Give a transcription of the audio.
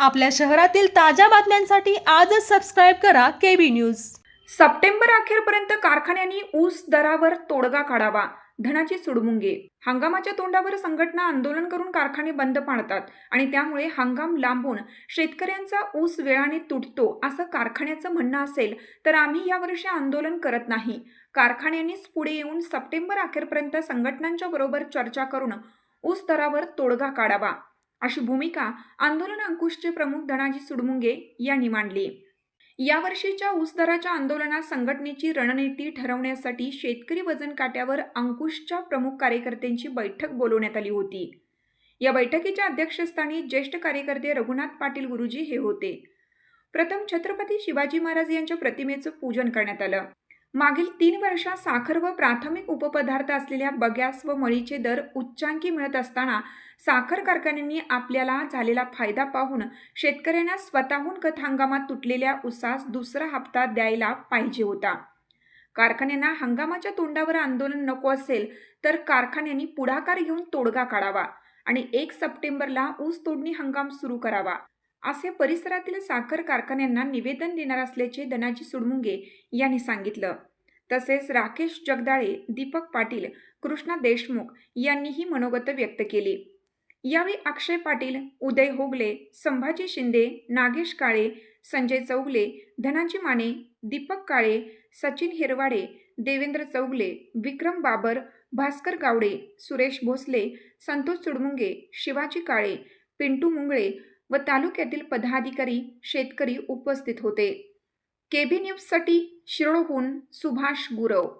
आपल्या शहरातील ताज्या बातम्यांसाठी आजच सबस्क्राईब करा केबी न्यूज सप्टेंबर अखेरपर्यंत कारखान्यांनी ऊस दरावर तोडगा काढावा धनाची सुडमुंगे. हंगामाच्या तोंडावर संघटना आंदोलन करून कारखाने बंद पाडतात आणि त्यामुळे हंगाम लांबून शेतकऱ्यांचा ऊस वेळाने तुटतो असं कारखान्याचं म्हणणं असेल तर आम्ही यावर्षी आंदोलन करत नाही. कारखान्यांनीच पुढे येऊन सप्टेंबर अखेरपर्यंत संघटनांच्या बरोबर चर्चा करून ऊस दरावर तोडगा काढावा. अशी भूमिका आंदोलन अंकुशचे प्रमुख धनाजी सुडमुंगे यांनी मांडली. यावर्षीच्या ऊसदराच्या आंदोलनात संघटनेची रणनीती ठरवण्यासाठी शेतकरी वजन काट्यावर अंकुशच्या प्रमुख कार्यकर्त्यांची बैठक बोलवण्यात आली होती. या बैठकीच्या अध्यक्षस्थानी ज्येष्ठ कार्यकर्ते रघुनाथ पाटील गुरुजी हे होते. प्रथम छत्रपती शिवाजी महाराज यांच्या प्रतिमेचं पूजन करण्यात आलं. मागील तीन वर्षात साखर व प्राथमिक उपपदार्थ असलेल्या बगॅस व मळीचे दर उच्चांकी मिळत असताना साखर कारखान्यांनी आपल्याला झालेला फायदा पाहून शेतकऱ्यांना स्वतःहून खत हंगामात तुटलेल्या उसास दुसरा हप्ता द्यायला पाहिजे होता. कारखान्यांना हंगामाच्या तोंडावर आंदोलन नको असेल तर कारखान्यांनी पुढाकार घेऊन तोडगा काढावा आणि एक सप्टेंबरला ऊस तोडणी हंगाम सुरू करावा. असे परिसरातील साखर कारखान्यांना निवेदन देणार असल्याचे धनाजी सुडमुंगे यांनी सांगितलं. तसेच राकेश जगदाळे दीपक पाटील कृष्णा देशमुख यांनीही मनोगत व्यक्त केली. यावेळी अक्षय पाटील उदय होगले संभाजी शिंदे नागेश काळे संजय चौगले धनाजी माने दीपक काळे सचिन हिरवाडे देवेंद्र चौगले विक्रम बाबर भास्कर गावडे सुरेश भोसले संतोष सुडमुंगे शिवाजी काळे पिंटू मुंगळे व तालुक्यातील पदाधिकारी शेतकरी उपस्थित होते. केबी न्यूजसाठी शिरोळहून सुभाष गुरव.